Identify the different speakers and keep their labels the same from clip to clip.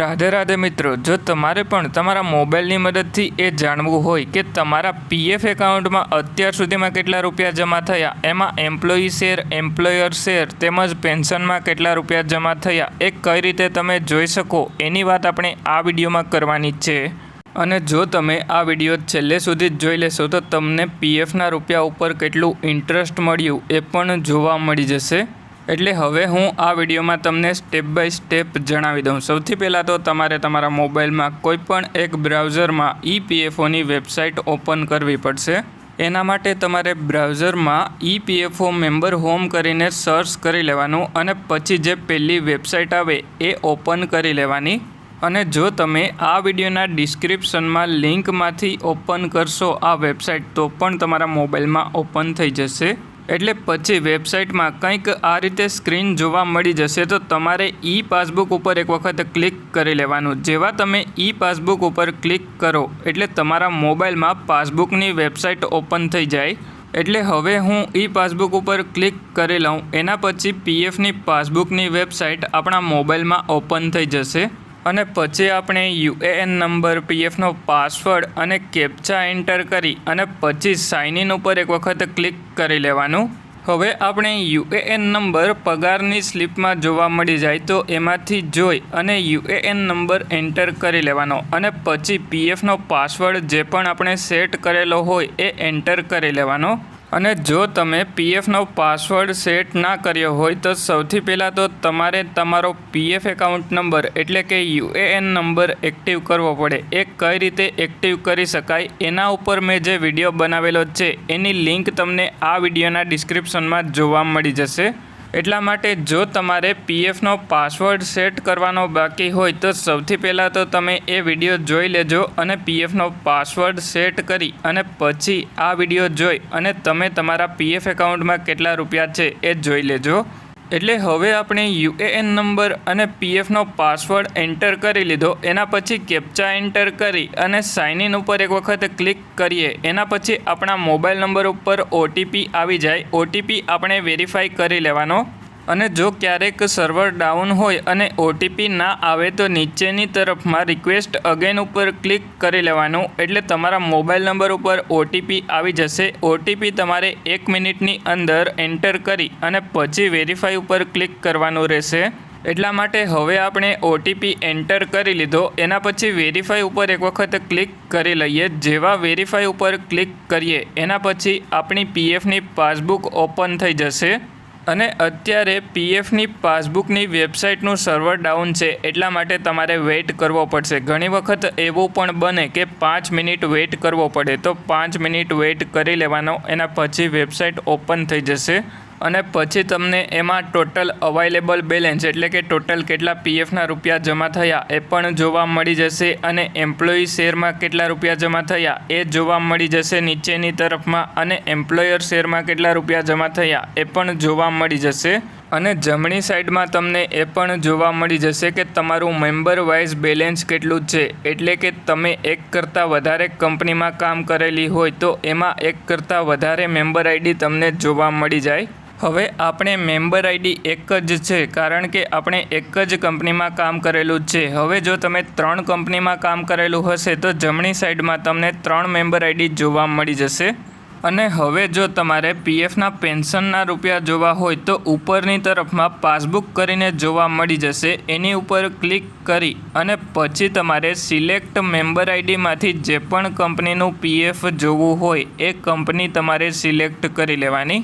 Speaker 1: રાધે રાધે મિત્રો, જો તમારે પણ તમારા મોબાઈલની મદદથી એ જાણવું હોય કે તમારા પીએફ એકાઉન્ટમાં અત્યાર સુધીમાં કેટલા રૂપિયા જમા થયા, એમાં એમ્પ્લોયી શેર એમ્પ્લોયર શેર તેમજ પેન્શનમાં કેટલા રૂપિયા જમા થયા, એ કઈ રીતે તમે જોઈ શકો, એની વાત આપણે આ વિડીયોમાં કરવાની છે. અને જો તમે આ વીડિયો છેલ્લે સુધી જ જોઈ લેશો, તો તમને પીએફના રૂપિયા ઉપર કેટલું ઇન્ટરેસ્ટ મળ્યું એ પણ જોવા મળી જશે. એટલે હવે હું આ વિડીયોમાં તમને સ્ટેપ બાય સ્ટેપ જણાવી દઉં. સૌથી પહેલાં તો તમારે તમારા મોબાઈલમાં કોઈ પણ એક બ્રાઉઝરમાં ઈપીએફઓની વેબસાઇટ ઓપન કરવી પડશે. એના માટે તમારે બ્રાઉઝરમાં ઈપીએફઓ મેમ્બર હોમ કરીને સર્ચ કરી લેવાનું અને પછી જે પહેલી વેબસાઇટ આવે એ ઓપન કરી લેવાની. અને જો તમે આ વિડીયોના ડિસ્ક્રિપ્શનમાં લિંકમાંથી ઓપન કરશો આ વેબસાઇટ, તો પણ તમારા મોબાઈલમાં ઓપન થઈ જશે. એટલે પછી વેબસાઇટમાં કંઈક આ રીતે સ્ક્રીન જોવા મળી જશે તો તમારે ઈ પાસબુક ઉપર એક વખત ક્લિક કરી લેવાનું. જેવા તમે ઈ પાસબુક ઉપર ક્લિક કરો એટલે તમારા મોબાઈલમાં પાસબુકની વેબસાઇટ ઓપન થઈ જાય. એટલે હવે હું ઈ પાસબુક ઉપર ક્લિક કરી લઉં. એના પછી પીએફની પાસબુકની વેબસાઇટ આપણા મોબાઈલમાં ઓપન થઈ જશે. અને પછી આપણે યુએએન નંબર પીએફનો પાસવર્ડ અને કેપ્ચા એન્ટર કરી અને પછી સાઇન ઇન ઉપર એક વખત ક્લિક કરી લેવાનું. હવે આપણે યુએએન નંબર પગારની સ્લિપમાં જોવા મળી જાય તો એમાંથી જોઈ અને યુએએન નંબર એન્ટર કરી લેવાનો અને પછી પીએફનો પાસવર્ડ જે પણ આપણે સેટ કરેલો હોય એ એન્ટર કરી લેવાનો. અને જો તમે પીએફનો પાસવર્ડ સેટ ના કર્યો હોય તો સૌથી પહેલાં તો તમારે તમારો પીએફ એકાઉન્ટ નંબર એટલે કે યુએએન નંબર એક્ટિવ કરવો પડે. એ કઈ રીતે એક્ટિવ કરી શકાય એના ઉપર મેં જે વીડિયો બનાવેલો છે એની લિંક તમને આ વિડીયોના ડિસ્ક્રિપ્શનમાં જોવા મળી જશે. એટલા માટે જો તમારે પીએફનો પાસવર્ડ સેટ કરવાનો બાકી હોય તો સૌથી પહેલાં તો તમે એ વીડિયો જોઈ લેજો અને પીએફનો પાસવર્ડ સેટ કરી અને પછી આ વીડિયો જોઈ અને તમે તમારા પીએફ એકાઉન્ટમાં કેટલા રૂપિયા છે એ જોઈ લેજો. એટલે હવે આપણે યુએએન નંબર અને પીએફનો પાસવર્ડ એન્ટર કરી લીધો. એના પછી કેપ્ચા એન્ટર કરી અને સાઇન ઇન ઉપર એક વખત ક્લિક કરીએ. એના પછી આપણા મોબાઈલ નંબર ઉપર ઓટીપી આવી જાય. ઓટીપી આપણે વેરીફાઈ કરી લેવાનો. અને જો ક્યારેક સર્વર ડાઉન હોય અને ઓટીપી ના આવે તો નીચેની તરફમાં રિક્વેસ્ટ અગેન ઉપર ક્લિક કરી લેવાનું. એટલે તમારા મોબાઈલ નંબર ઉપર ઓટીપી આવી જશે. ઓટીપી તમારે એક મિનિટની અંદર એન્ટર કરી અને પછી વેરીફાઈ ઉપર ક્લિક કરવાનું રહેશે. એટલા માટે હવે આપણે ઓટીપી એન્ટર કરી લીધો. એના પછી વેરીફાઈ ઉપર એક વખત ક્લિક કરી લઈએ. જેવા વેરીફાઈ ઉપર ક્લિક કરીએ, એના પછી આપણી પીએફની પાસબુક ઓપન થઈ જશે. અને અત્યારે પીએફની પાસબુકની વેબસાઇટનું સર્વર ડાઉન છે, એટલા માટે તમારે વેઇટ કરવો પડશે. ઘણી વખત એવું પણ બને કે પાંચ મિનિટ વેઇટ કરવો પડે, તો પાંચ મિનિટ વેઇટ કરી લેવાનો, એના પછી વેબસાઇટ ઓપન થઈ જશે. અને પછી તમને એમાં ટોટલ અવાઇલેબલ બેલેન્સ એટલે કે ટોટલ કેટલા પીએફના રૂપિયા જમા થયા એ પણ જોવા મળી જશે અને એમ્પ્લોયી શેરમાં કેટલા રૂપિયા જમા થયા એ જોવા મળી જશે નીચેની તરફમાં અને એમ્પ્લોયર શેરમાં કેટલા રૂપિયા જમા થયા એ પણ જોવા મળી જશે. અને જમણી સાઈડમાં તમને એ પણ જોવા મળી જશે કે તમારું મેમ્બર વાઇઝ બેલેન્સ કેટલું છે એટલે કે તમે એક કરતાં વધારે કંપનીમાં કામ કરેલી હોય તો એમાં એક કરતાં વધારે મેમ્બર આઈડી તમને જોવા મળી જાય. હવે આપણે મેમ્બર આઈડી એક જ છે, કારણ કે આપણે એક જ કંપનીમાં કામ કરેલું છે. હવે જો તમે ત્રણ કંપનીમાં કામ કરેલું હશે, તો જમણી સાઈડમાં તમને ત્રણ મેમ્બર આઈડી જોવા મળી જશે. અને હવે જો તમારે પીએફના પેન્શનના રૂપિયા જોવા હોય, તો ઉપરની તરફમાં પાસબુક કરીને જોવા મળી જશે. એની ઉપર ક્લિક કરી અને પછી તમારે સિલેક્ટ મેમ્બર આઈડીમાંથી જે પણ કંપનીનું પીએફ જોવું હોય, એ કંપની તમારે સિલેક્ટ કરી લેવાની.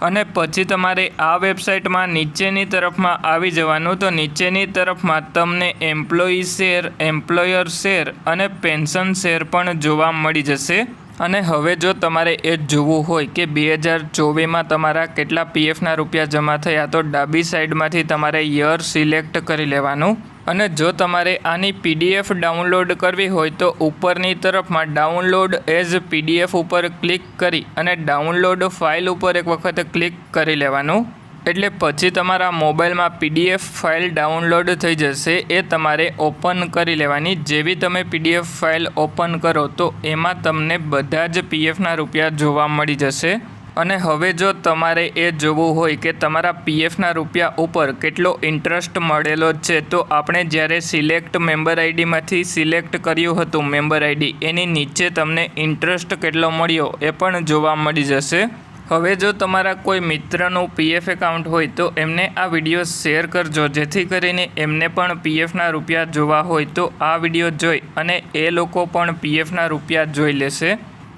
Speaker 1: અને પછી તમારે આ વેબસાઇટમાં નીચેની તરફમાં આવી જવાનું, તો નીચેની તરફમાં તમને એમ્પ્લોયી શેર એમ્પ્લોયર શેર અને પેન્શન શેર પણ જોવા મળી જશે. અને હવે જો તમારે એ જોવું હોય કે બે હજાર ચોવીસમાં તમારા કેટલા પીએફના રૂપિયા જમા થયા, તો ડાબી સાઈડમાંથી તમારે યર સિલેક્ટ કરી લેવાનું. અને જો તમારે આની પીડીએફ ડાઉનલોડ કરવી હોય, તો ઉપરની તરફમાં ડાઉનલોડ એઝ પીડીએફ ઉપર ક્લિક કરી અને ડાઉનલોડ ફાઇલ ઉપર એક વખત ક્લિક કરી લેવાનું. એટલે પછી તમારા મોબાઈલમાં પીડીએફ ફાઇલ ડાઉનલોડ થઈ જશે, એ તમારે ઓપન કરી લેવાની. જેવી તમે પીડીએફ ફાઇલ ઓપન કરો, તો એમાં તમને બધા જ પીએફના રૂપિયા જોવા મળી જશે. અને હવે જો તમારે એ જોવું હોય કે તમારા પીએફના રૂપિયા ઉપર કેટલો ઇન્ટરેસ્ટ મળેલો છે, તો આપણે જ્યારે સિલેક્ટ મેમ્બર આઈડીમાંથી સિલેક્ટ કર્યું હતું, મેમ્બર આઈડી, એની નીચે તમને ઇન્ટરેસ્ટ કેટલો મળ્યો, એ પણ જોવા મળી જશે. હવે જો તમારા કોઈ મિત્રનું પીએફ એકાઉન્ટ હોય તો એમને આ વીડિયો શેર કરજો. જેથી કરીને એમને પણ પીએફના રૂપિયા જોવા હોય તો આ વીડિયો જોઈ અને એ લોકો પણ પીએફના રૂપિયા જોઈ લેશે.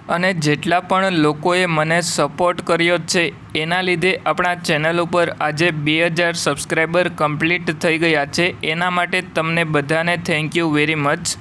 Speaker 1: અને જેટલા પણ લોકોએ મને સપોર્ટ કર્યો છે, એના લીધે આપણા ચેનલ ઉપર આજે બે હજાર સબસ્ક્રાઈબર કમ્પ્લીટ થઈ ગયા છે. એના માટે તમને બધાને થેન્ક યુ વેરી મચ